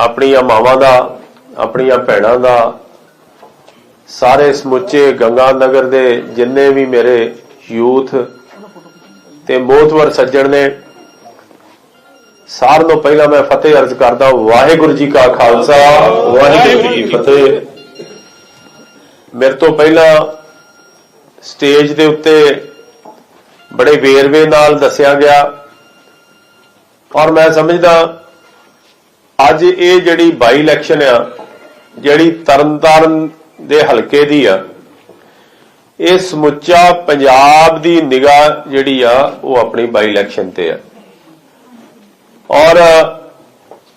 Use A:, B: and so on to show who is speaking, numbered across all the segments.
A: ਆਪਣੀਆਂ ਮਾਵਾਂ ਦਾ, ਆਪਣੀਆਂ ਭੈਣਾਂ ਦਾ, ਸਾਰੇ ਸਮੁੱਚੇ ਗੰਗਾ ਨਗਰ ਦੇ ਜਿੰਨੇ ਵੀ ਮੇਰੇ ਯੂਥ ਤੇ ਮੋਤਵਰ ਸੱਜਣ ਨੇ ਸਾਰ ਤੋਂ ਪਹਿਲਾਂ ਮੈਂ ਫਤਿਹ ਅਰਜ਼ ਕਰਦਾ ਵਾਹਿਗੁਰੂ ਜੀ ਕਾ ਖਾਲਸਾ, ਵਾਹਿਗੁਰੂ ਜੀ ਕੀ ਫਤਿਹ। ਮੇਰੇ ਤੋਂ ਪਹਿਲਾਂ ਸਟੇਜ ਦੇ ਉੱਤੇ ਬੜੇ ਵੇਰਵੇ ਨਾਲ ਦੱਸਿਆ ਗਿਆ, ਔਰ ਮੈਂ ਸਮਝਦਾ ਅੱਜ ਇਹ ਜਿਹੜੀ ਬਾਈ ਇਲੈਕਸ਼ਨ ਆ, ਜਿਹੜੀ ਤਰਨਤਾਰਨ ਦੇ ਹਲਕੇ ਦੀ ਆ, ਇਹ ਸਮੁੱਚਾ ਪੰਜਾਬ ਦੀ ਨਿਗਾਹ ਜਿਹੜੀ ਆ, ਉਹ ਆਪਣੀ ਬਾਈ ਇਲੈਕਸ਼ਨ ਤੇ ਆ। ਔਰ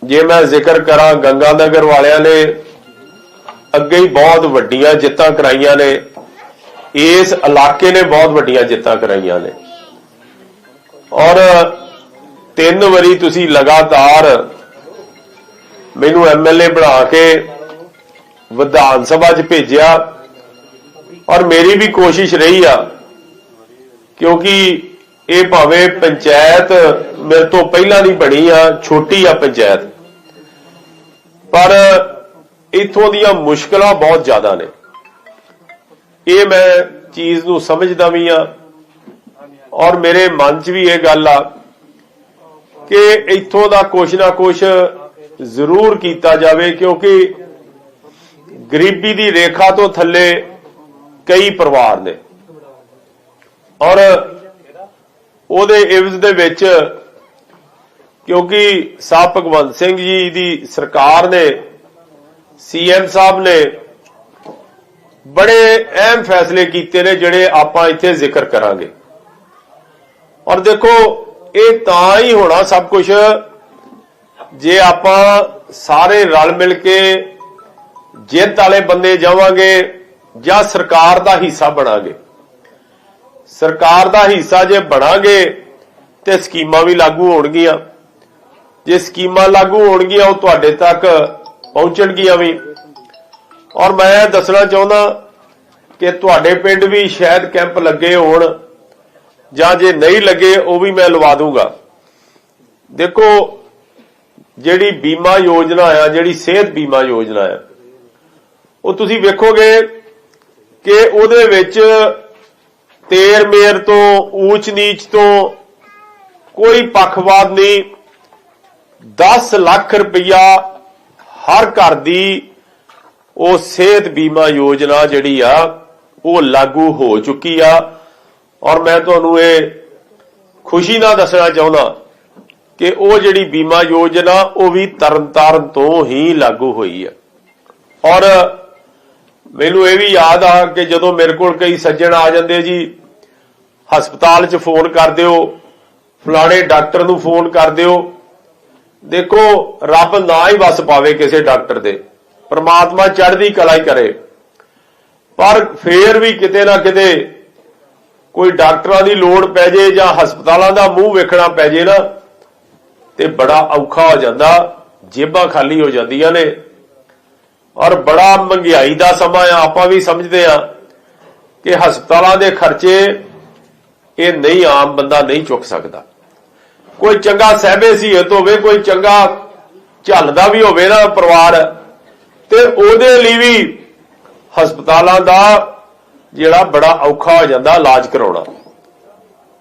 A: ਜੇ ਮੈਂ ਜ਼ਿਕਰ ਕਰਾਂ ਗੰਗਾ ਨਗਰ ਵਾਲਿਆਂ ਨੇ, ਅੱਗੇ ਹੀ ਬਹੁਤ ਵੱਡੀਆਂ ਜਿੱਤਾਂ ਕਰਾਈਆਂ ਨੇ, ਇਸ ਇਲਾਕੇ ਨੇ ਬਹੁਤ ਵੱਡੀਆਂ ਜਿੱਤਾਂ ਕਰਾਈਆਂ ਨੇ। ਔਰ ਤਿੰਨ ਵਾਰੀ ਤੁਸੀਂ ਲਗਾਤਾਰ ਮੈਨੂੰ ਐਮਐਲਏ ਬਣਾ ਕੇ ਵਿਧਾਨ ਸਭਾ 'ਚ ਭੇਜਿਆ ਔਰ ਮੇਰੀ ਵੀ ਕੋਸ਼ਿਸ਼ ਰਹੀ ਆ, ਕਿਉਂਕਿ ਇਹ ਭਾਵੇਂ ਪੰਚਾਇਤ ਮੇਰੇ ਤੋਂ ਪਹਿਲਾਂ ਦੀ ਬਣੀ ਆ, ਛੋਟੀ ਆ ਪੰਚਾਇਤ, ਪਰ ਇਥੋਂ ਦੀਆਂ ਮੁਸ਼ਕਲਾਂ ਬਹੁਤ ਜ਼ਿਆਦਾ ਨੇ। ਇਹ ਮੈਂ ਚੀਜ਼ ਨੂੰ ਸਮਝਦਾ ਵੀ ਆ ਔਰ ਮੇਰੇ ਮਨ 'ਚ ਵੀ ਇਹ ਗੱਲ ਆ ਕਿ ਇੱਥੋਂ ਦਾ ਕੁਛ ਨਾ ਕੁਛ ਜ਼ਰੂਰ ਕੀਤਾ ਜਾਵੇ ਕਿਉਂਕਿ ਗਰੀਬੀ ਦੀ ਰੇਖਾ ਤੋਂ ਥੱਲੇ ਕਈ ਪਰਿਵਾਰ ਨੇ। ਔਰ ਉਹਦੇ ਇਵਜ਼ ਦੇ ਵਿੱਚ ਕਿਉਂਕਿ ਸਾਹਿਬ ਭਗਵੰਤ ਸਿੰਘ ਜੀ ਦੀ ਸਰਕਾਰ ਨੇ ਸੀਐਮ ਸਾਹਿਬ ਨੇ ਬੜੇ ਅਹਿਮ ਫੈਸਲੇ ਕੀਤੇ ਨੇ ਜਿਹੜੇ ਆਪਾਂ ਇੱਥੇ ਜ਼ਿਕਰ ਕਰਾਂਗੇ। ਔਰ ਦੇਖੋ, ਇਹ ਤਾਂ ਹੀ ਹੋਣਾ ਸਭ ਕੁਝ ਜੇ ਆਪਾਂ ਸਾਰੇ ਰਲ ਮਿਲ ਕੇ ਜਿੱਤ ਵਾਲੇ ਬੰਦੇ ਜਾਵਾਂਗੇ ਜਾਂ ਸਰਕਾਰ ਦਾ ਹਿੱਸਾ ਬਣਾਂਗੇ, ਸਰਕਾਰ ਦਾ ਹਿੱਸਾ ਜੇ ਬਣਾਂਗੇ ਤੇ ਸਕੀਮਾਂ ਵੀ ਲਾਗੂ ਹੋਣਗੀਆਂ। ਜੇ ਸਕੀਮਾਂ ਲਾਗੂ ਹੋਣਗੀਆਂ, ਉਹ ਤੁਹਾਡੇ ਤੱਕ ਪਹੁੰਚਣਗੀਆਂ ਵੀ। ਔਰ ਮੈਂ ਦੱਸਣਾ ਚਾਹੁੰਦਾ ਕਿ ਤੁਹਾਡੇ ਪਿੰਡ ਵੀ ਸ਼ਾਇਦ ਕੈਂਪ ਲੱਗੇ ਹੋਣ, ਜਾਂ ਜੇ ਨਹੀਂ ਲੱਗੇ, ਉਹ ਵੀ ਮੈਂ ਲਵਾ ਦੂੰਗਾ। ਦੇਖੋ ਜਿਹੜੀ ਬੀਮਾ ਯੋਜਨਾ ਆ, ਜਿਹੜੀ ਸਿਹਤ ਬੀਮਾ ਯੋਜਨਾ ਆ, ਉਹ ਤੁਸੀਂ ਵੇਖੋਗੇ ਕਿ ਉਹਦੇ ਵਿੱਚ ਤੇਰ ਮੇਰ ਤੋਂ ਊਚ ਨੀਚ ਤੋਂ ਕੋਈ ਪੱਖਵਾਦ ਨਹੀਂ 10 ਲੱਖ ਰੁਪਇਆ ਹਰ ਘਰ ਦੀ ਉਹ ਸਿਹਤ ਬੀਮਾ ਯੋਜਨਾ ਜਿਹੜੀ ਆ, ਉਹ ਲਾਗੂ ਹੋ ਚੁੱਕੀ ਆ। ਔਰ ਮੈਂ ਤੁਹਾਨੂੰ ਇਹ ਖੁਸ਼ੀ ਨਾਲ ਦੱਸਣਾ ਚਾਹੁੰਦਾ ਕਿ ਉਹ ਜਿਹੜੀ ਬੀਮਾ ਯੋਜਨਾ, ਉਹ ਵੀ ਤਰਨਤਾਰਨ ਤੋਂ ਹੀ ਲਾਗੂ ਹੋਈ ਹੈ ਔਰ ਮੈਨੂੰ ਇਹ ਵੀ ਯਾਦ ਆ ਕਿ ਜਦੋਂ ਮੇਰੇ ਕੋਲ ਕਈ ਸੱਜਣ ਆ ਜਾਂਦੇ ਜੀ, ਹਸਪਤਾਲ 'ਚ ਫੋਨ ਕਰ ਦਿਓ ਫਲਾਣੇ ਡਾਕਟਰ ਨੂੰ ਫੋਨ ਕਰ ਦਿਓ ਦੇਖੋ, ਰੱਬ ਨਾ ਹੀ ਵਸ ਪਾਵੇ ਕਿਸੇ ਡਾਕਟਰ ਦੇ। ਪਰਮਾਤਮਾ ਚੜ੍ਹਦੀ ਕਲਾ ਹੀ ਕਰੇ। ਪਰ ਫੇਰ ਵੀ ਕਿਤੇ ਨਾ ਕਿਤੇ ਕੋਈ ਡਾਕਟਰਾਂ ਦੀ ਲੋੜ ਪੈ ਜੇ ਜਾਂ ਹਸਪਤਾਲਾਂ ਦਾ ਮੂੰਹ ਵੇਖਣਾ ਪੈ ਜੇ ਨਾ ਤੇ ਬੜਾ ਔਖਾ ਹੋ ਜਾਂਦਾ, ਜੇਬਾਂ ਖਾਲੀ ਹੋ ਜਾਂਦੀਆਂ ਨੇ। ਔਰ ਬੜਾ ਮਹਿੰਗਾਈ ਦਾ ਸਮਾਂ ਆ, ਆਪਾਂ ਵੀ ਸਮਝਦੇ ਆ ਕਿ ਹਸਪਤਾਲਾਂ ਦੇ ਖਰਚੇ ਇਹ ਨਹੀਂ ਆਮ ਬੰਦਾ ਨਹੀਂ ਚੁੱਕ ਸਕਦਾ। ਕੋਈ ਚੰਗਾ ਸਹਿਬੇ ਸੀਹਤ ਹੋਵੇ ਕੋਈ ਚੰਗਾ ਝੱਲਦਾ ਵੀ ਹੋਵੇ ਨਾ ਪਰਿਵਾਰ, ਤੇ ਉਹਦੇ ਲਈ ਵੀ ਹਸਪਤਾਲਾਂ ਦਾ ਜਿਹੜਾ ਬੜਾ ਔਖਾ ਹੋ ਜਾਂਦਾ, ਇਲਾਜ ਕਰਾਉਣਾ।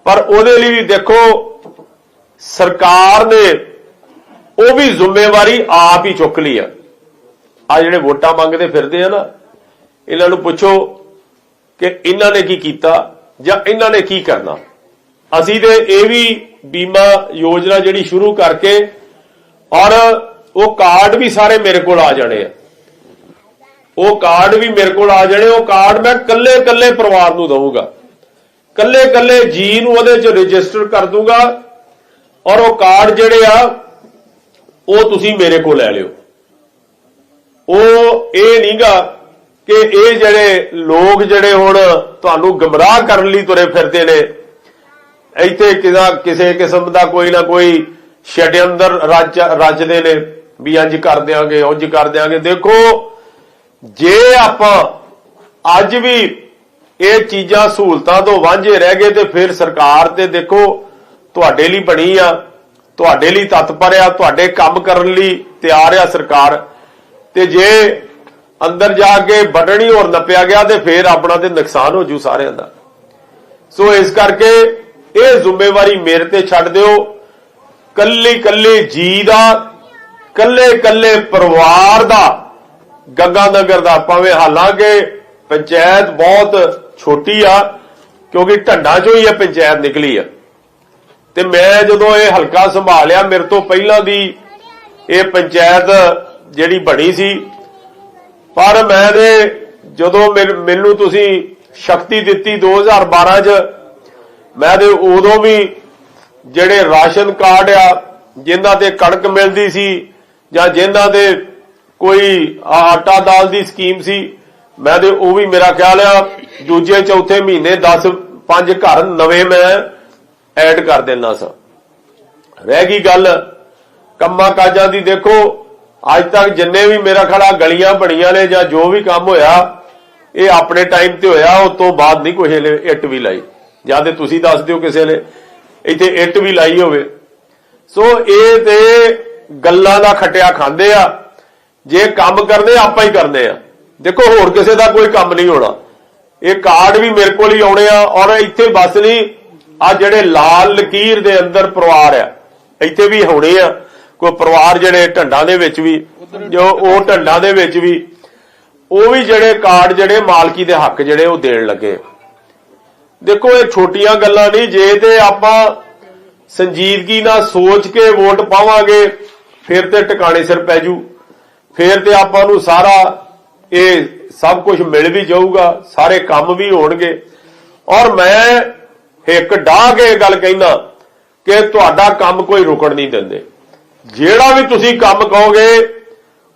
A: ਪਰ ਉਹਦੇ ਲਈ ਵੀ ਦੇਖੋ ਸਰਕਾਰ ਨੇ ਉਹ ਵੀ ਜ਼ਿੰਮੇਵਾਰੀ ਆਪ ਹੀ ਚੁੱਕ ਲਈ ਆ। ਆ ਜਿਹੜੇ ਵੋਟਾਂ ਮੰਗਦੇ ਫਿਰਦੇ ਆ ਨਾ, ਇਹਨਾਂ ਨੂੰ ਪੁੱਛੋ ਕਿ ਇਹਨਾਂ ਨੇ ਕੀ ਕੀਤਾ ਜਾਂ ਇਹਨਾਂ ਨੇ ਕੀ ਕਰਨਾ। ਅਸੀਂ ਤੇ ਇਹ ਵੀ ਬੀਮਾ ਯੋਜਨਾ ਜਿਹੜੀ ਸ਼ੁਰੂ ਕਰਕੇ ਔਰ ਉਹ ਕਾਰਡ ਵੀ ਸਾਰੇ ਮੇਰੇ ਕੋਲ ਆ ਜਾਣੇ ਆ। ਉਹ ਕਾਰਡ ਵੀ ਮੇਰੇ ਕੋਲ ਆ ਜਾਣੇ, ਉਹ ਕਾਰਡ ਮੈਂ ਕੱਲੇ ਕੱਲੇ ਪਰਿਵਾਰ ਨੂੰ ਦਊਂਗਾ। ਕੱਲੇ ਕੱਲੇ ਜੀ ਨੂੰ ਉਹਦੇ ਚ ਰਜਿਸਟਰ ਕਰ ਦੂੰਗਾ ਔਰ ਉਹ ਕਾਰਡ ਜਿਹੜੇ ਆ, ਉਹ ਤੁਸੀਂ ਮੇਰੇ ਕੋਲ ਲੈ ਲਿਓ। ਉਹ ਇਹ ਨਹੀਂਗਾ ਕਿ ਇਹ ਜਿਹੜੇ ਲੋਕ ਜਿਹੜੇ ਹੁਣ ਤੁਹਾਨੂੰ ਗਮਰਾਹ ਕਰਨ ਲਈ ਤੁਰੇ ਫਿਰਦੇ ਨੇ, ਇੱਥੇ ਕਿਦਾ ਕਿਸੇ ਕਿਸਮ ਦਾ ਕੋਈ ਨਾ ਕੋਈ ਛਡਿਆੰਦਰ ਰੱਜ ਰਚਦੇ ਨੇ ਵੀ ਇੰਜ ਕਰ ਦਿਆਂਗੇ, ਉਂਝ ਕਰ ਦਿਆਂਗੇ। ਦੇਖੋ, ਜੇ ਆਪਾਂ ਅੱਜ ਵੀ ਇਹ ਚੀਜ਼ਾਂ ਸਹੂਲਤਾਂ ਤੋਂ ਵਾਂਝੇ ਰਹਿ ਗਏ ਤੇ ਫਿਰ ਸਰਕਾਰ ਤੇ ਦੇਖੋ ਤੁਹਾਡੇ ਲਈ ਬਣੀ ਆ, ਤੁਹਾਡੇ ਲਈ ਤਤਪਰ ਆ, ਤੁਹਾਡੇ ਕੰਮ ਕਰਨ ਲਈ ਤਿਆਰ ਆ ਸਰਕਾਰ। ਤੇ ਜੇ ਅੰਦਰ ਜਾ ਕੇ ਬਟਨ ਹੀ ਹੋਰ ਨੱਪਿਆ ਗਿਆ ਤੇ ਫੇਰ ਆਪਣਾ ਤੇ ਨੁਕਸਾਨ ਹੋ ਜੂ ਸਾਰਿਆਂ ਦਾ। ਸੋ ਇਸ ਕਰਕੇ ਇਹ ਜ਼ਿੰਮੇਵਾਰੀ ਮੇਰੇ ਤੇ ਛੱਡ ਦਿਓ। ਕੱਲੀ ਕੱਲੀ ਜੀ ਦਾ ਕੱਲੇ ਕੱਲੇ ਪਰਿਵਾਰ ਦਾ ਗੰਗਾ ਨਗਰ ਦਾ ਭਾਵੇਂ ਹਾਲਾਂਕਿ ਪੰਚਾਇਤ ਬਹੁਤ ਛੋਟੀ ਆ, ਕਿਉਂਕਿ ਢੰਡਾ ਚੋਂ ਹੀ ਇਹ ਪੰਚਾਇਤ ਨਿਕਲੀ ਆ। ਤੇ ਮੈਂ ਜਦੋਂ ਇਹ ਹਲਕਾ ਸੰਭਾਲਿਆ, ਮੇਰੇ ਤੋਂ ਪਹਿਲਾਂ ਦੀ ਇਹ ਪੰਚਾਇਤ ਜਿਹੜੀ ਬਣੀ ਸੀ, ਪਰ ਮੈਂ ਦੇ ਜਦੋਂ ਮੈਨ- ਮੈਨੂੰ ਤੁਸੀਂ ਸ਼ਕਤੀ ਦਿੱਤੀ 2012 ਚ, ਮੈਂ ਦੇ ਉਦੋਂ ਵੀ ਜਿਹੜੇ ਰਾਸ਼ਨ ਕਾਰਡ ਆ, ਜਿਨ੍ਹਾਂ ਤੇ ਕਣਕ ਮਿਲਦੀ ਸੀ, ਜਾਂ ਜਿਨ੍ਹਾਂ ਦੇ ਕੋਈ ਆਟਾ ਦਾਲ ਦੀ ਸਕੀਮ ਸੀ, ਮੈਂ ਤੇ ਉਹ ਵੀ ਮੇਰਾ ਖਿਆਲ ਆ, ਦੂਜੇ ਚੌਥੇ ਮਹੀਨੇ 10 ਪੰਜ ਘਰ ਨਵੇਂ ਮੈਂ ਐਡ ਕਰ ਦਿੰਦਾ ਸਾਂ। ਰਹਿ ਗਈ ਗੱਲ। ਕੰਮਾਂ ਕਾਜਾਂ ਦੀ ਦੇਖੋ, ਅੱਜ ਤੱਕ ਜਿੰਨੇ ਵੀ ਮੇਰਾ ਖੜਾ ਗਲੀਆਂ ਬਣੀਆਂ ਨੇ ਜਾਂ ਜੋ ਵੀ ਕੰਮ ਹੋਇਆ, ਇਹ ਆਪਣੇ ਟਾਈਮ ਤੇ ਹੋਇਆ, ਉਸ ਤੋਂ ਬਾਅਦ ਨਹੀਂ ਕੋਈ ਹਲੇ ਇੱਟ ਵੀ ਲਾਈ। ਜਾਂ ਤੇ ਤੁਸੀਂ ਦੱਸ ਦਿਓ ਕਿਸੇ ਨੇ, ਇੱਥੇ ਇੱਟ ਵੀ ਲਾਈ ਹੋਵੇ। ਸੋ ਇਹ ਤੇ ਗੱਲਾਂ ਦਾ ਖਟਿਆ ਖਾਂਦੇ ਆ। ਜੇ ਕੰਮ ਕਰਦੇ ਆਪਾਂ ਹੀ ਕਰਦੇ ਆ। ਦੇਖੋ, ਹੋਰ ਕਿਸੇ ਦਾ ਕੋਈ ਕੰਮ ਨਹੀਂ ਹੋਣਾ। ਇਹ ਕਾਰਡ ਵੀ ਮੇਰੇ ਕੋਲ ਹੀ ਆਉਣੇ ਆ, ਔਰ ਇੱਥੇ ਬਸ ਨਹੀਂ ਆ ਜਿਹੜੇ ਲਾਲ ਲਕੀਰ ਦੇ ਅੰਦਰ ਪਰਿਵਾਰ ਆ, ਇੱਥੇ ਵੀ ਹੋਣੇ ਆ, ਕੋਈ ਪਰਿਵਾਰ ਜਿਹੜੇ ਢੰਡਾਂ ਦੇ ਵਿੱਚ ਵੀ, ਜੋ ਉਹ ਢੰਡਾਂ ਦੇ ਵਿੱਚ ਵੀ, ਉਹ ਵੀ ਜਿਹੜੇ ਕਾਰਡ ਜਿਹੜੇ ਮਾਲਕੀ ਦੇ ਹੱਕ ਜਿਹੜੇ ਉਹ ਦੇਣ ਲੱਗੇ। ਦੇਖੋ, ਇਹ ਛੋਟੀਆਂ ਗੱਲਾਂ ਨਹੀਂ, ਜੇ ਤੇ ਆਪਾਂ ਸੰਜੀਦਗੀ ਨਾਲ ਸੋਚ ਕੇ ਵੋਟ ਪਾਵਾਂਗੇ, ਫਿਰ ਤੇ ਟਿਕਾਣੇ ਸਿਰ ਪੈ ਜੂ। ਫਿਰ ਤੇ ਆਪਾਂ ਨੂੰ ਸਾਰਾ ਇਹ ਸਭ ਕੁਝ ਮਿਲ ਵੀ ਜਾਊਗਾ, ਸਾਰੇ ਕੰਮ ਵੀ ਹੋਣਗੇ। ਔਰ ਮੈਂ ਇੱਕ ਡਾਹ ਕੇ ਇਹ ਗੱਲ ਕਹਿੰਦਾ ਕਿ ਤੁਹਾਡਾ ਕੰਮ ਕੋਈ ਰੁਕਣ ਨਹੀਂ ਦਿੰਦੇ। ਜਿਹੜਾ ਵੀ ਤੁਸੀਂ ਕੰਮ ਕਹੋਗੇ,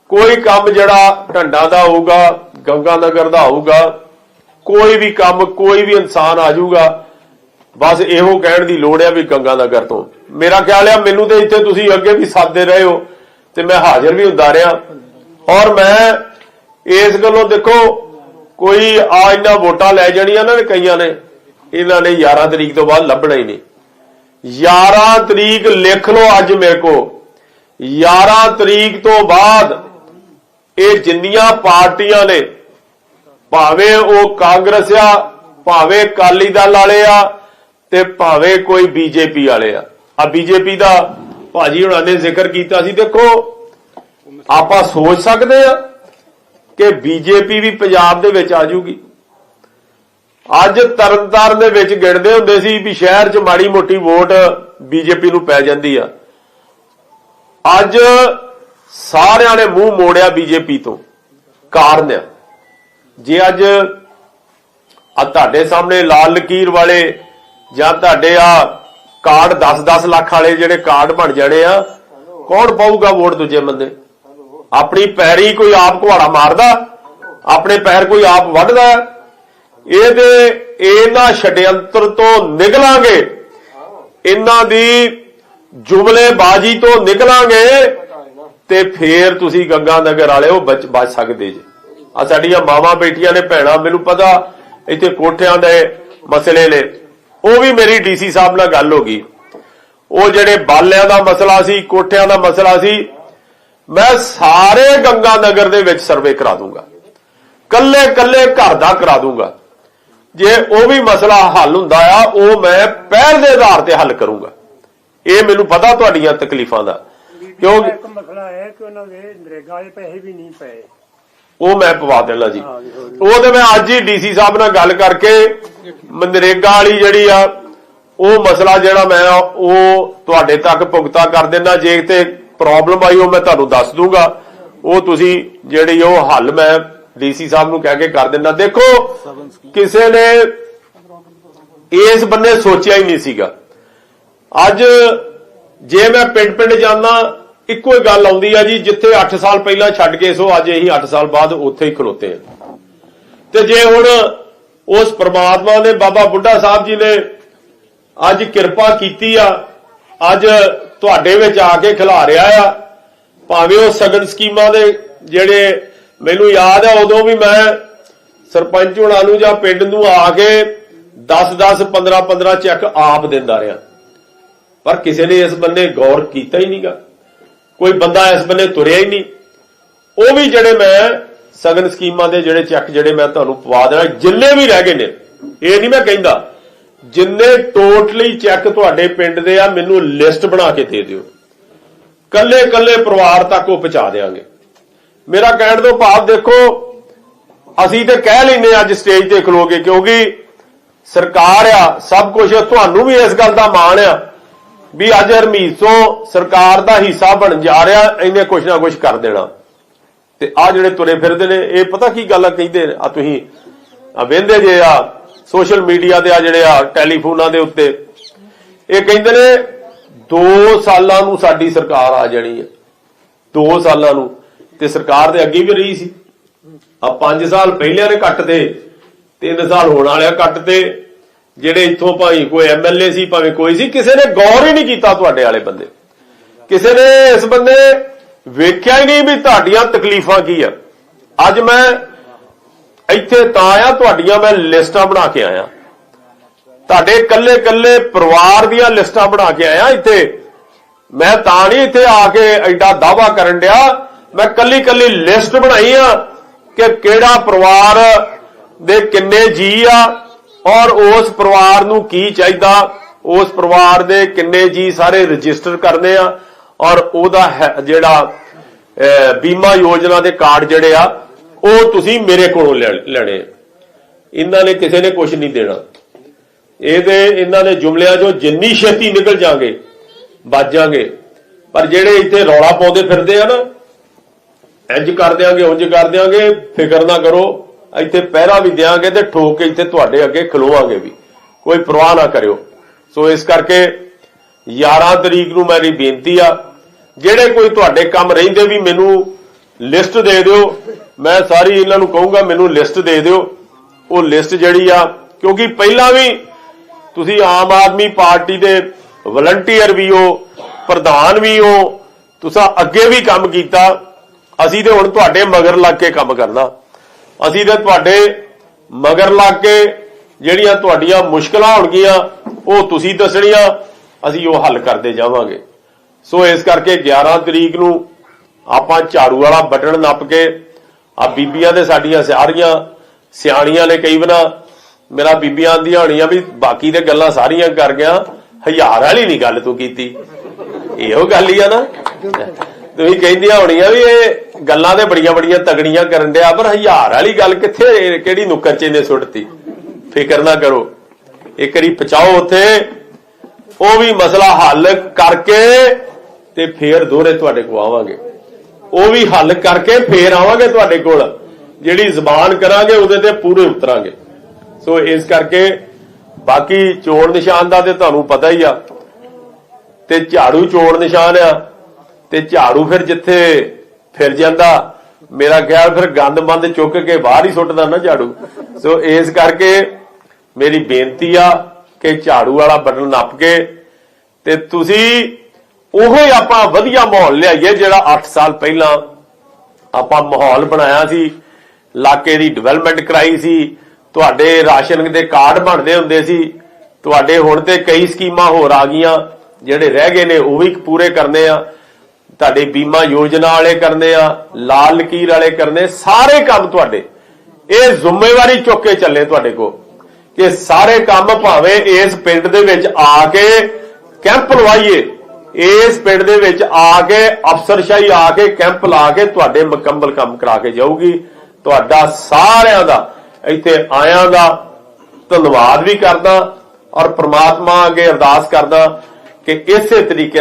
A: ਕੋਈ ਕੰਮ ਜਿਹੜਾ ਢੰਡਾ ਦਾ ਹੋਊਗਾ ਗੰਗਾ ਨਗਰ ਦਾ ਹੋਊਗਾ, ਕੋਈ ਵੀ ਕੰਮ, ਕੋਈ ਵੀ ਇਨਸਾਨ ਆ ਜਾਊਗਾ, ਬਸ ਇਹੋ ਕਹਿਣ ਦੀ ਲੋੜ ਹੈ ਵੀ ਗੰਗਾ ਨਗਰ ਤੋਂ। ਮੇਰਾ ਖਿਆਲ ਆ, ਮੈਨੂੰ ਤੇ ਇੱਥੇ ਤੁਸੀਂ ਅੱਗੇ ਵੀ ਸਾਦੇ ਰਹੇ ਹੋ ਤੇ ਮੈਂ ਹਾਜ਼ਰ ਵੀ ਹੁੰਦਾ ਰਿਹਾ। ਔਰ ਮੈਂ ਇਸ ਗੱਲੋਂ ਦੇਖੋ, ਕੋਈ ਆ ਇੰਨਾ ਵੋਟਾਂ ਲੈ ਜਾਣੀਆਂ ਨਾ ਕਈਆਂ ਨੇ ਇਹਨਾਂ ਨੇ 11 ਤਰੀਕ ਤੋਂ ਬਾਅਦ ਲੱਭਣਾ ਹੀ ਨਹੀਂ। 11 ਤਰੀਕ ਲਿਖ ਲਓ ਅੱਜ ਮੇਰੇ ਕੋ 11 ਤਰੀਕ ਤੋਂ ਬਾਅਦ ਇਹ ਜਿੰਨੀਆਂ ਪਾਰਟੀਆਂ ਨੇ, ਭਾਵੇਂ ਉਹ ਕਾਂਗਰਸ ਆ, ਭਾਵੇਂ ਅਕਾਲੀ ਦਲ ਵਾਲੇ ਆ, ਤੇ ਭਾਵੇਂ ਕੋਈ ਬੀਜੇਪੀ ਵਾਲੇ ਆ। ਆ ਬੀਜੇਪੀ ਦਾ ਭਾਜੀ ਹੁਣਾਂ ਨੇ ਜ਼ਿਕਰ ਕੀਤਾ ਸੀ, ਦੇਖੋ, ਆਪਾਂ ਸੋਚ ਸਕਦੇ ਆ ਕਿ ਬੀਜੇਪੀ ਵੀ ਪੰਜਾਬ ਦੇ ਵਿੱਚ ਆ ਜੂਗੀ। ਅੱਜ ਤਰਨਤਾਰਨ ਦੇ ਵਿੱਚ ਗਿਣਦੇ ਹੁੰਦੇ ਸੀ ਵੀ ਸ਼ਹਿਰ 'ਚ ਮਾੜੀ ਮੋਟੀ ਵੋਟ ਬੀਜੇਪੀ ਨੂੰ ਪੈ ਜਾਂਦੀ ਆ। ਅੱਜ ਸਾਰਿਆਂ ਨੇ ਮੂੰਹ ਮੋੜਿਆ ਬੀਜੇਪੀ ਤੋਂ, ਕਾਰਨ ਆ। ਜੇ ਅੱਜ ਆ ਤੁਹਾਡੇ ਸਾਹਮਣੇ ਲਾਲ ਲਕੀਰ ਵਾਲੇ ਜਾਂ ਤੁਹਾਡੇ ਆ ਕਾਰਡ 10-10 ਲੱਖ ਵਾਲੇ ਜਿਹੜੇ ਕਾਰਡ ਬਣ ਜਾਣੇ ਆ, ਕੌਣ ਪਾਊਗਾ ਵੋਟ ਦੂਜੇ ਬੰਦੇ? ਆਪਣੀ ਪੈਰੀ ਕੋਈ ਆਪ ਘੁਆੜਾ ਮਾਰਦਾ? ਆਪਣੇ ਪੈਰ ਕੋਈ ਆਪ ਵੱਢਦਾ? ਇਹਦੇ ਇਹਨਾਂ ਛਡਯੰਤਰ ਤੋਂ ਨਿਕਲਾਂਗੇ। ਇਹਨਾਂ ਦੀ ਜੁਮਲੇਬਾਜ਼ੀ ਤੋਂ ਨਿਕਲਾਂਗੇ ਤੇ ਫੇਰ ਤੁਸੀਂ ਗੰਗਾ ਨਗਰ ਵਾਲਿਓ ਬਚ ਬਚ ਸਕਦੇ ਜੀ। ਆ ਸਾਡੀਆਂ ਮਾਵਾਂ ਬੇਟੀਆਂ ਨੇ, ਭੈਣਾਂ, ਮੈਨੂੰ ਪਤਾ ਇੱਥੇ ਕੋਠਿਆਂ ਦੇ ਮਸਲੇ ਨੇ। ਉਹ ਵੀ ਮੇਰੀ ਡੀਸੀ ਸਾਹਿਬ ਨਾਲ ਗੱਲ ਹੋ ਗਈ। ਉਹ ਜਿਹੜੇ ਬਾਲਿਆਂ ਦਾ ਮਸਲਾ ਸੀ, ਕੋਠਿਆਂ ਦਾ ਮਸਲਾ ਸੀ, ਮੈਂ ਸਾਰੇ ਗੰਗਾ ਨਗਰ ਦੇ ਵਿੱਚ ਸਰਵੇ ਕਰਾ ਦੂੰਗਾ। ਕੱਲੇ ਕੱਲੇ ਘਰ ਦਾ ਕਰਾ ਦੂੰਗਾ। ਜੇ ਉਹ ਵੀ ਮਸਲਾ ਹੱਲ ਹੁੰਦਾ ਆ ਉਹ ਮੈਂ ਪਹਿਲ ਦੇ ਆਧਾਰ ਤੇ ਹੱਲ ਕਰੂੰਗਾ। ਇਹ ਮੈਨੂੰ ਪਤਾ ਤੁਹਾਡੀਆਂ ਤਕਲੀਫਾਂ ਦਾ। ਕਿਉਂ
B: ਇੱਕ ਮਸਲਾ ਹੈ ਕਿ ਉਹਨਾਂ ਦੇ ਨਰੇਗਾ ਦੇ ਪੈਸੇ ਵੀ ਨਹੀਂ ਪਏ।
A: ਉਹ ਮੈਂ ਪਵਾ ਦੇਣਾ ਜੀ। ਉਹ ਤੇ ਮੈਂ ਅੱਜ ਹੀ ਡੀਸੀ ਸਾਹਿਬ ਨਾਲ ਗੱਲ ਕਰਕੇ ਮਨਰੇਗਾ ਵਾਲੀ ਜਿਹੜੀ ਆ ਉਹ ਮਸਲਾ ਜਿਹੜਾ ਮੈਂ ਉਹ ਤੁਹਾਡੇ ਤੱਕ ਪੁਗਤਾ ਕਰ ਦੇਣਾ ਜੇ ਤੇ ਪ੍ਰੋਬਲਮ ਆਈ ਉਹ ਮੈਂ ਤੁਹਾਨੂੰ ਦੱਸ ਦੂੰਗਾ। ਉਹ ਤੁਸੀਂ ਜਿਹੜੀ ਉਹ ਹੱਲ ਮੈਂ ਡੀਸੀ ਸਾਹਿਬ ਨੂੰ ਕਹਿ ਕੇ ਕਰ ਦਿੰਦਾ। ਦੇਖੋ, ਕਿਸੇ ਨੇ ਇਸ ਬੰਨੇ ਸੋਚਿਆ ਹੀ ਨਹੀਂ ਸੀਗਾ। ਅੱਜ ਜੇ ਮੈਂ ਪਿੰਡ ਪਿੰਡ ਜਾਂਦਾ, ਇੱਕੋ ਹੀ ਗੱਲ ਆਉਂਦੀ ਆ ਜੀ, ਜਿੱਥੇ 8 ਸਾਲ ਪਹਿਲਾਂ ਛੱਡ ਕੇ ਸੋ, ਅੱਜ ਇਹੀ 8 ਸਾਲ ਬਾਅਦ ਉੱਥੇ ਹੀ ਖਲੋਤੇ ਆ। ਤੇ ਜੇ ਹੁਣ ਉਸ ਪ੍ਰਮਾਤਮਾ ਨੇ, ਬਾਬਾ ਬੁੱਢਾ ਸਾਹਿਬ ਜੀ ਨੇ ਅੱਜ ਕਿਰਪਾ ਕੀਤੀ ਆ, ਅੱਜ ਤੁਹਾਡੇ ਵਿੱਚ ਆ ਕੇ ਖਿਲਾ ਰਿਹਾ ਆ, ਭਾਵੇਂ ਉਹ ਸਗਨ ਸਕੀਮਾਂ ਦੇ ਜਿਹੜੇ ਮੈਨੂੰ ਯਾਦ ਹੈ ਉਦੋਂ ਵੀ ਮੈਂ ਸਰਪੰਚ ਹੁਣਾਂ ਨੂੰ ਜਾਂ ਪਿੰਡ ਨੂੰ ਆ ਕੇ 10 10 15 15 ਚੈੱਕ ਆਪ ਦਿੰਦਾ ਰਿਹਾ। ਪਰ ਕਿਸੇ ਨੇ ਇਸ ਬੰਨੇ ਗੌਰ ਕੀਤਾ ਹੀ ਨਹੀਂਗਾ। ਕੋਈ ਬੰਦਾ ਇਸ ਬੰਨੇ ਤੁਰਿਆ ਹੀ ਨਹੀਂ। ਉਹ ਵੀ ਜਿਹੜੇ ਮੈਂ ਸਗਨ ਸਕੀਮਾਂ ਦੇ ਜਿਹੜੇ ਚੈੱਕ ਜਿਹੜੇ ਮੈਂ ਤੁਹਾਨੂੰ ਪਵਾ ਦੇਣਾ, ਜਿੰਨੇ ਵੀ ਰਹਿ ਗਏ ਨੇ, ਇਹ ਨਹੀਂ ਮੈਂ ਕਹਿੰਦਾ, ਜਿੰਨੇ ਟੋਟਲੀ ਚੈੱਕ ਤੁਹਾਡੇ ਪਿੰਡ ਦੇ ਆ, ਮੈਨੂੰ ਲਿਸਟ ਬਣਾ ਕੇ ਦੇ ਦਿਓ। ਕੱਲੇ ਕੱਲੇ ਪਰਿਵਾਰ ਤੱਕ ਉਹ ਪਹੁੰਚਾ ਦੇਾਂਗੇ ਮੇਰਾ ਕਹਿਣ ਤੋਂ ਭਾਵ ਦੇਖੋ, ਅਸੀਂ ਤੇ ਕਹਿ ਲੈਨੇ ਅੱਜ ਸਟੇਜ ਤੇ ਖਲੋਗੇ ਕਿਉਂਕਿ ਸਰਕਾਰ ਆ, ਸਭ ਕੁਝ ਤੁਹਾਨੂੰ ਵੀ ਇਸ ਗੱਲ ਦਾ ਮਾਣ ਆ ਵੀ ਅੱਜ ਹਰਮੀਤ ਤੋਂ ਸਰਕਾਰ ਦਾ ਹਿੱਸਾ ਬਣ ਜਾ ਰਿਹਾ, ਇਹਨੇ ਕੁਝ ਨਾ ਕੁਝ ਕਰ ਦੇਣਾ। ਤੇ ਆ ਜਿਹੜੇ ਤੁਰੇ ਫਿਰਦੇ ਨੇ, ਇਹ ਪਤਾ ਕੀ ਗੱਲ ਆ, ਕਹਿੰਦੇ ਆ ਤੁਸੀਂ, ਆ ਵੇਂਦੇ ਜੇ ਆ ਸੋਸ਼ਲ ਮੀਡੀਆ ਦੇ ਆ ਜਿਹੜੇ ਆ ਟੈਲੀਫੋਨਾਂ ਦੇ ਉੱਤੇ, ਇਹ ਕਹਿੰਦੇ ਨੇ 2 ਸਾਲਾਂ ਨੂੰ ਸਾਡੀ ਸਰਕਾਰ ਆ ਜਾਣੀ ਹੈ 2 ਸਾਲਾਂ ਨੂੰ। ਤੇ ਸਰਕਾਰ ਦੇ ਅੱਗੇ ਵੀ ਰਹੀ ਸੀ। ਆ 5 ਸਾਲ ਪਹਿਲਿਆਂ ਨੇ ਕੱਟ ਤੇ 3 ਸਾਲ ਹੋਣ ਵਾਲਿਆ ਕੱਟ ਤੇ, ਜਿਹੜੇ ਇੱਥੋਂ ਭਾਈ ਕੋਈ ਐਮਐਲਏ ਸੀ, ਭਾਵੇਂ ਕੋਈ ਸੀ, ਕਿਸੇ ਨੇ ਗੌਰ ਹੀ ਨਹੀਂ ਕੀਤਾ ਤੁਹਾਡੇ ਵਾਲੇ ਬੰਦੇ। ਕਿਸੇ ਨੇ ਇਸ ਬੰਦੇ ਵੇਖਿਆ ਹੀ ਨਹੀਂ ਵੀ ਤੁਹਾਡੀਆਂ ਤਕਲੀਫਾਂ ਕੀ ਆ। ਅੱਜ ਮੈਂ ਇੱਥੇ ਤਾਂ ਆਇਆ, ਤੁਹਾਡੀਆਂ ਮੈਂ ਲਿਸਟਾਂ ਬਣਾ ਕੇ ਆਇਆ। ਤੁਹਾਡੇ ਕੱਲੇ ਕੱਲੇ ਪਰਿਵਾਰ ਦੀਆਂ ਲਿਸਟਾਂ ਬਣਾ ਕੇ ਆਇਆ ਇੱਥੇ। ਮੈਂ ਤਾਂ ਨਹੀਂ ਇੱਥੇ ਆ ਕੇ ਐਡਾ ਦਾਵਾ ਕਰਨ ਡਿਆ ਮੈਂ ਕੱਲੀ ਕੱਲੀ ਲਿਸਟ ਬਣਾਈ ਆ ਕਿ ਕਿਹੜਾ ਪਰਿਵਾਰ ਦੇ ਕਿੰਨੇ ਜੀ ਆ ਔਰ ਉਸ ਪਰਿਵਾਰ ਨੂੰ ਕੀ ਚਾਹੀਦਾ, ਉਸ ਪਰਿਵਾਰ ਦੇ ਕਿੰਨੇ ਜੀ ਸਾਰੇ ਰਜਿਸਟਰ ਕਰਨੇ ਆ ਔਰ ਉਹਦਾ ਜਿਹੜਾ ਬੀਮਾ ਯੋਜਨਾ ਦੇ ਕਾਰਡ ਜਿਹੜੇ ਆ, ਉਹ ਤੁਸੀਂ ਮੇਰੇ ਕੋਲੋਂ ਲੈ- ਲੈਣੇ। ਇਹਨਾਂ ਨੇ ਕਿਸੇ ਨੇ ਕੁਝ ਨਹੀਂ ਦੇਣਾ। ਇਹਦੇ, ਇਹਨਾਂ ਨੇ ਜੁਮਲਿਆਂ ਚੋਂ ਜਿੰਨੀ ਛੇਤੀ ਨਿਕਲ ਜਾਗੇ ਬਚ ਜਾਗੇ। ਪਰ ਜਿਹੜੇ ਇੱਥੇ ਰੌਲਾ ਪਾਉਂਦੇ ਫਿਰਦੇ ਆ ਨਾ ਇੰਜ ਕਰ ਦਿਆਂਗੇ ਉਂਝ ਕਰ ਦਿਆਂਗੇ, ਫਿਕਰ ਨਾ ਕਰੋ। ਇੱਥੇ ਪਹਿਰਾ ਵੀ ਦਿਆਂਗੇ ਤੇ ਠੋਕ ਕੇ ਇੱਥੇ ਤੁਹਾਡੇ ਅੱਗੇ ਖਲੋਵਾਂਗੇ ਵੀ। ਕੋਈ ਪਰਵਾਹ ਨਾ ਕਰਿਓ। ਸੋ ਇਸ ਕਰਕੇ 11 ਤਰੀਕ ਨੂੰ ਮੇਰੀ ਬੇਨਤੀ ਆ, ਜਿਹੜੇ ਕੋਈ ਤੁਹਾਡੇ ਕੰਮ ਰਹਿੰਦੇ ਵੀ ਮੈਨੂੰ ਲਿਸਟ ਦੇ ਦਿਓ, ਮੈਂ ਸਾਰੀ ਇਹਨਾਂ ਨੂੰ ਕਹੂੰਗਾ, ਮੈਨੂੰ ਲਿਸਟ ਦੇ ਦਿਓ। ਉਹ ਲਿਸਟ ਜਿਹੜੀ ਆ, ਕਿਉਂਕਿ ਪਹਿਲਾਂ ਵੀ ਤੁਸੀਂ ਆਮ ਆਦਮੀ ਪਾਰਟੀ ਦੇ ਵਲੰਟੀਅਰ ਵੀ ਹੋ, ਪ੍ਰਧਾਨ ਵੀ ਹੋ, ਤੁਸੀਂ ਅੱਗੇ ਵੀ ਕੰਮ ਕੀਤਾ ਅਸੀਂ ਤੇ ਹੁਣ ਤੁਹਾਡੇ ਮਗਰ ਲੱਗ ਕੇ ਕੰਮ ਕਰਨਾ। ਅਸੀਂ ਤੇ ਤੁਹਾਡੇ ਮਗਰ ਲੱਗ ਕੇ ਜਿਹੜੀਆਂ ਤੁਹਾਡੀਆਂ ਮੁਸ਼ਕਲਾਂ ਹੋਣਗੀਆਂ, ਉਹ ਤੁਸੀਂ ਦੱਸਣੀਆਂ, ਅਸੀਂ ਉਹ ਹੱਲ ਕਰਦੇ ਜਾਵਾਂਗੇ। ਸੋ ਇਸ ਕਰਕੇ 11 ਤਰੀਕ ਨੂੰ ਆਪਾਂ ਝਾੜੂ ਵਾਲਾ ਬਟਨ ਨੱਪ ਕੇ, ਆ ਬੀਬੀਆਂ ਦੇ ਸਾਡੀਆਂ ਸਾਰੀਆਂ, ਸਿਆਣੀਆਂ ਨੇ ਕਈ ਵਾਰ ਮੇਰਾ ਬੀਬੀਆਂ ਆਂਦੀਆਂ ਹੋਣੀਆਂ ਵੀ ਬਾਕੀ ਤੇ ਗੱਲਾਂ ਸਾਰੀਆਂ ਕਰ ਗਿਆ, ਹਜ਼ਾਰ ਵਾਲੀ ਨਹੀਂ ਗੱਲ ਤੂੰ ਕੀਤੀ। ਇਹੋ ਗੱਲ ਹੀ ਆ ਨਾ। ਤੁਸੀਂ ਕਹਿੰਦੀਆਂ ਹੋਣੀਆਂ ਵੀ ਇਹ ਗੱਲਾਂ ਤੇ ਬੜੀਆਂ ਬੜੀਆਂ ਤਗੜੀਆਂ ਕਰਨ ਡਿਆ, ਪਰ ਹਜ਼ਾਰ ਵਾਲੀ ਗੱਲ ਕਿੱਥੇ ਕਿਹੜੀ ਨੁੱਕਰ ਚ ਇਹਨੇ ਸੁੱਟਤੀ? ਫਿਕਰ ਨਾ ਕਰੋ। ਇੱਕ ਵਾਰੀ ਪਚਾਓ ਉੱਥੇ। ਉਹ ਵੀ ਮਸਲਾ ਹੱਲ ਕਰਕੇ ਤੇ ਫੇਰ ਦੋਹਰੇ ਤੁਹਾਡੇ ਕੋਲ ਆਵਾਂਗੇ। ਉਹ ਵੀ ਹੱਲ ਕਰਕੇ ਫੇਰ ਆਵਾਂਗੇ ਤੁਹਾਡੇ ਕੋਲ। ਜਿਹੜੀ ਜ਼ਬਾਨ ਕਰਾਂਗੇ, ਉਹਦੇ ਤੇ ਪੂਰੇ ਉਤਰਾਂਗੇ। ਸੋ ਇਸ ਕਰਕੇ ਬਾਕੀ ਚੋਣ ਨਿਸ਼ਾਨ ਦਾ ਤੇ ਤੁਹਾਨੂੰ ਪਤਾ ਹੀ ਆ। ਤੇ ਝਾੜੂ ਚੋਣ ਨਿਸ਼ਾਨ ਆ। ਤੇ ਝਾੜੂ ਫਿਰ ਜਿੱਥੇ ਫਿਰ ਜਾਂਦਾ, ਮੇਰਾ ਖਿਆਲ ਫਿਰ ਗੰਦ ਮੰਦ ਚੁੱਕ ਕੇ ਬਾਹਰ ਹੀ ਸੁੱਟਦਾ ਨਾ ਝਾੜੂ। ਸੋ ਇਸ ਕਰਕੇ ਮੇਰੀ ਬੇਨਤੀ ਆ ਕਿ ਝਾੜੂ ਵਾਲਾ ਬਟਨ ਨੱਪ ਕੇ ਤੇ ਤੁਸੀਂ ਉਹੋ ਹੀ ਆਪਾਂ ਵਧੀਆ ਮਾਹੌਲ ਲਿਆਈਏ ਜਿਹੜਾ 8 ਸਾਲ ਪਹਿਲਾਂ ਆਪਾਂ ਮਾਹੌਲ ਬਣਾਇਆ ਸੀ, ਇਲਾਕੇ ਦੀ ਡਿਵੈਲਪਮੈਂਟ ਕਰਾਈ ਸੀ, ਤੁਹਾਡੇ ਰਾਸ਼ਨ ਦੇ ਕਾਰਡ ਬਣਦੇ ਹੁੰਦੇ ਸੀ, ਤੁਹਾਡੇ ਹੁਣ ਤੇ ਕਈ ਸਕੀਮਾਂ ਹੋਰ ਆ ਗਈਆਂ, ਜਿਹੜੇ ਰਹਿ ਗਏ ਨੇ, ਉਹ ਵੀ ਪੂਰੇ ਕਰਨੇ ਆ। ਤੁਹਾਡੇ ਬੀਮਾ ਯੋਜਨਾ ਵਾਲੇ ਕਰਨੇ ਆ, ਲਾਲ ਲਕੀਰ ਵਾਲੇ ਕਰਨੇ, ਸਾਰੇ ਕੰਮ ਤੁਹਾਡੇ। ਇਹ ਜ਼ਿੰਮੇਵਾਰੀ ਚੁੱਕ ਕੇ ਚੱਲੇ ਤੁਹਾਡੇ ਕੋ ਕਿ ਸਾਰੇ ਕੰਮ ਭਾਵੇਂ ਇਸ ਪਿੰਡ ਦੇ ਵਿੱਚ ਆ ਕੇ ਕੈਂਪ ਲਵਾਈਏ, ਇਸ ਪਿੰਡ ਦੇ ਵਿੱਚ ਆ ਕੇ ਅਫਸਰਸ਼ਾਹੀ ਆ ਕੇ ਕੈਂਪ ਲਾ ਕੇ ਤੁਹਾਡੇ ਮੁਕੰਮਲ ਕੰਮ ਕਰਾ ਕੇ ਜਾਊਗੀ। ਤੁਹਾਡਾ ਸਾਰਿਆਂ ਦਾ ਇੱਥੇ ਆਇਆਂ ਦਾ ਧੰਨਵਾਦ ਵੀ ਕਰਦਾ ਔਰ ਪ੍ਰਮਾਤਮਾ ਅੱਗੇ ਅਰਦਾਸ ਕਰਦਾ ਕਿ ਇਸੇ ਤਰੀਕੇ